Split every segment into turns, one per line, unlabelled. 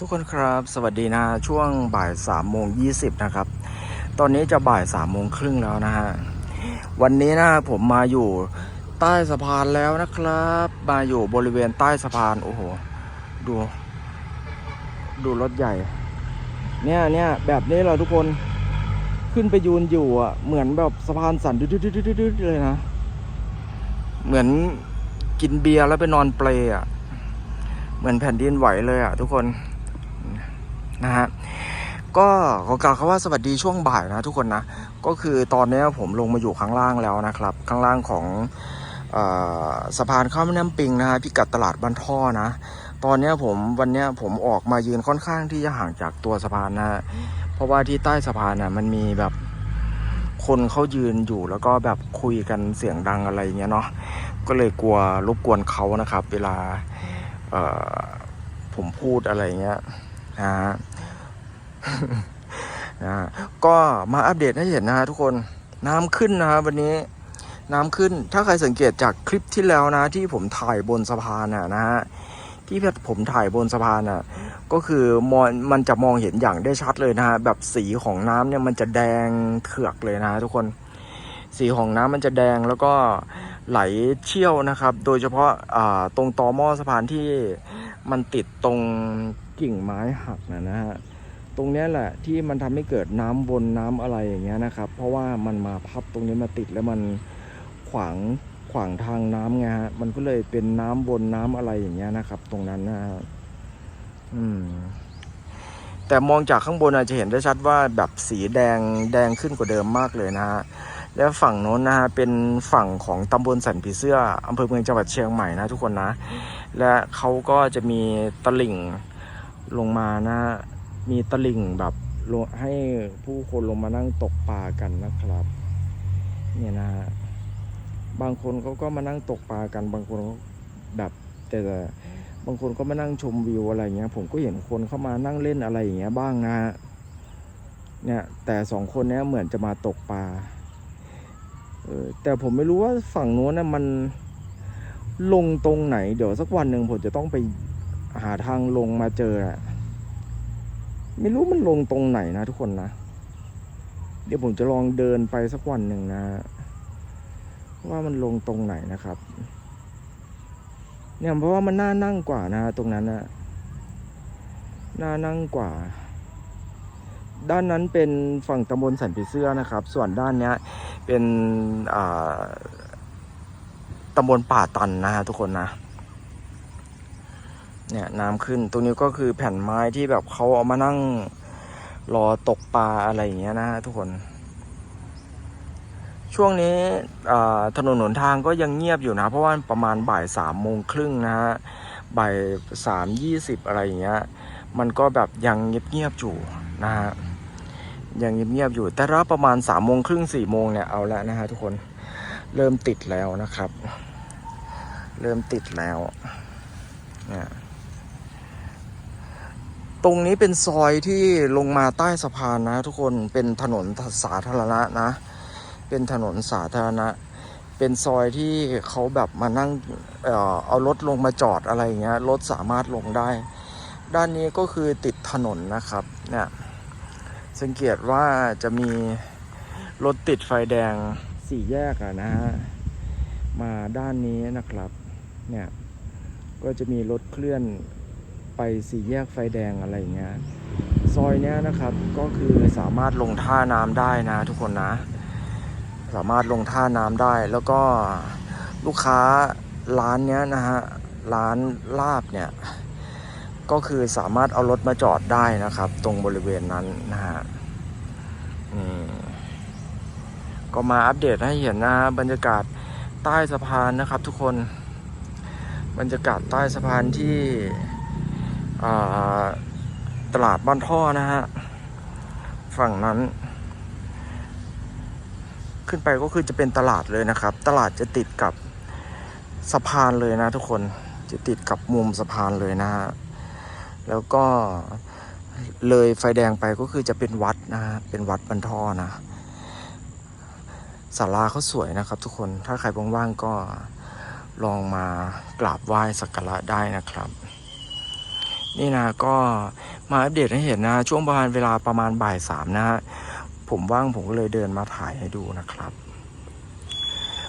ทุกคนครับสวัสดีนะช่วงบ่ายสามโมงยี่สิบนะครับ ตอนนี้จะบ่ายสามโมงครึ่งแล้วนะฮะวันนี้นะผมมาอยู่ใต้สะพานแล้วนะครับ มาอยู่บริเวณใต้สะพานโอ้โหดู ดูรถใหญ่ เนี่ยเนี่ยแบบนี้เราทุกคนขึ้นไปยืนอยู่อะเหมือนแบบสะพานสั่นดืดๆเลยนะ เหมือนกินเบียร์แล้วไปนอนเปลอะเหมือนแผ่นดินไหวเลยอะทุกคน นะฮะก็ขอกล่าวคำว่าสวัสดีช่วงบ่ายนะทุกคนนะ ก็คือตอนนี้ผมลงมาอยู่ข้างล่างแล้วนะครับ ข้างล่างของออสะพานข้ามแม่น้ำปิงนะฮะพิกัดตลาดบ้านท่อนะ ตอนนี้ผมวันนี้ผมออกมายืนค่อนข้างที่จะห่างจากตัวสะพานนะฮะเพราะว่าที่ใต้สะพานน่ะมันมีแบบคนเขายืนอยู่แล้วก็แบบคุยกันเสียงดังอะไรเงี้ยเนาะก็เลยกลัวรบกวนเขานะครับ เวลาผมพูดอะไรเงี้ย นะฮะนะก็มาอัปเดตให้เห็นนะฮะทุกคนน้ำขึ้นนะฮะวันนี้น้ำขึ้นถ้าใครสังเกตจากคลิปที่แล้วนะ ที่ผมถ่ายบนสะพานน่ะนะฮะที่ผมถ่ายบนสะพานน่ะก็คือมองมันจะมองเห็นอย่างได้ชัดเลยนะฮะแบบสีของน้ำเนี่ยมันจะแดงเถือกเลยนะทุกคนสีของน้ำมันจะแดงแล้วก็ไหลเชี่ยวนะครับ โดยเฉพาะอ่าตรงตอหม้อสะพานที่มันติดตรง กิ่งไม้หักนะนะฮะตรงนี้แหละที่มันทำให้เกิดน้ำวนน้ำอะไรอย่างเงี้ยนะครับ เพราะว่ามันมาพับตรงนี้มาติดแล้วมันขวางขวางทางน้ำไงฮะมันก็เลยเป็นน้ำวนน้ำอะไรอย่างเงี้ยนะครับ ตรงนั้นนะฮะอืมแต่มองจากข้างบนอาจจะเห็นได้ชัดว่าแบบสีแดงแดงขึ้นกว่าเดิมมากเลยนะฮะแล้วฝั่งโน้นนะฮะเป็นฝั่งของตำบลสันผีเสื้ออำเภอเมืองจังหวัดเชียงใหม่นะทุกคนนะ และเขาก็จะมีตลิ่ง ลงมานะ มีตลิ่งแบบให้ผู้คนลงมานั่งตกปลากันนะครับ เนี่ยนะฮะบางคนเขาก็มานั่งตกปลากัน บางคนแบบแต่บางคนก็มานั่งชมวิวอะไรเงี้ย ผมก็เห็นคนเข้ามานั่งเล่นอะไรอย่างเงี้ยบ้างนะฮะเนี่ยแต่สองคนเนี้ยเหมือนจะมาตกปลาเออแต่ผมไม่รู้ว่าฝั่งโน้นนะมันลงตรงไหน เดี๋ยวสักวันหนึ่งผมจะต้องไป หาทางลงมาเจออะไม่รู้มันลงตรงไหนนะทุกคนนะ เดี๋ยวผมจะลองเดินไปสักวันหนึ่งนะ ว่ามันลงตรงไหนนะครับ เนี่ยเพราะว่ามันน่านั่งกว่านะตรงนั้นนะน่านั่งกว่า ด้านนั้นเป็นฝั่งตำบลสันผีเสื้อนะครับ ส่วนด้านเนี้ยเป็นอ่าตำบลป่าตันนะฮะทุกคนนะ เนี่ยน้ำขึ้นตรงนี้ก็คือแผ่นไม้ที่แบบเขาเอามานั่งรอตกปลาอะไรอย่างเงี้ยนะฮะทุกคน ช่วงนี้ถนนหนทางก็ยังเงียบอยู่นะ เพราะว่าประมาณบ่ายสามโมงครึ่งนะฮะบ่ายสามยี่สิบอะไรอย่างเงี้ย มันก็แบบยังเงียบๆอยู่นะฮะยังเงียบๆอยู่ แต่ถ้าประมาณสามโมงครึ่งสี่โมงเนี่ยเอาล้วนะฮะทุกคน เริ่มติดแล้วนะครับ เริ่มติดแล้วเนี่ย ตรงนี้เป็นซอยที่ลงมาใต้สะพานนะ ทุกคนเป็นถนนสาธารณะนะ เป็นถนนสาธารณะ เป็นซอยที่เขาแบบมานั่งเออเอารถลงมาจอดอะไรเงี้ยรถสามารถลงได้ ด้านนี้ก็คือติดถนนนะครับเนี่ยสังเกตว่าจะมีรถติดไฟแดงสี่แยกอะนะฮะมาด้านนี้นะครับเนี่ยก็จะมีรถเคลื่อน ไปสี่แยกไฟแดงอะไรเงี้ยซอยเนี้ยนะครับก็คือสามารถลงท่าน้ำได้นะทุกคนนะ สามารถลงท่าน้ำได้แล้วก็ลูกค้าร้านเนี้ยนะฮะร้านลาบเนี่ยก็คือสามารถเอารถมาจอดได้นะครับ ตรงบริเวณนั้นนะฮะก็มาอัปเดตให้เห็นนะฮะบรรยากาศใต้สะพานนะครับทุกคน บรรยากาศใต้สะพานที่ ตลาดบ้านท่อนะฮะ ฝั่งนั้น ขึ้นไปก็คือจะเป็นตลาดเลยนะครับ ตลาดจะติดกับสะพานเลยนะทุกคนจะติดกับมุมสะพานเลยนะฮะ แล้วก็เลยไฟแดงไปก็คือจะเป็นวัดนะฮะ เป็นวัดบรรท่อนะศาลาเขาสวยนะครับทุกคน ถ้าใครว่างๆก็ลองมากราบไหว้สักการะได้นะครับ นี่นะก็มาอัปเดตให้เห็นนะ ช่วงประมาณเวลาประมาณบ่ายสามนะฮะผมว่างผมก็เลยเดินมาถ่ายให้ดูนะครับ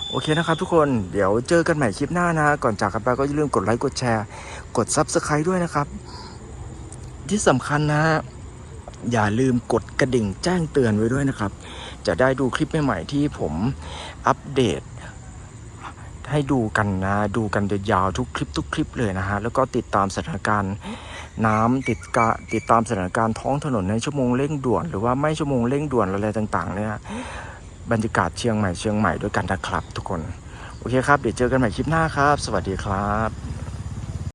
โอเคนะครับทุกคนเดี๋ยวเจอกันใหม่คลิปหน้านะ ก่อนจากกันไปก็อย่าลืมกดไลค์กดแชร์ กด Subscribe ด้วยนะครับ ที่สำคัญนะฮะอย่าลืมกดกระดิ่งแจ้งเตือนไว้ด้วยนะครับ จะได้ดูคลิปใหม่ๆที่ผมอัปเดต ให้ดูกันนะ ดูกันยาวๆทุกคลิปทุกคลิปเลยนะฮะ แล้วก็ติดตามสถานการณ์น้ำติดกะติดตามสถานการณ์ท้องถนนในชั่วโมงเร่งด่วน หรือว่าไม่ชั่วโมงเร่งด่วนอะไรต่าง ๆ เนี่ยบรรยากาศเชียงใหม่เชียงใหม่ด้วยกันนะครับทุกคน โอเคครับ เดี๋ยวเจอกันใหม่คลิปหน้าครับ สวัสดีครับ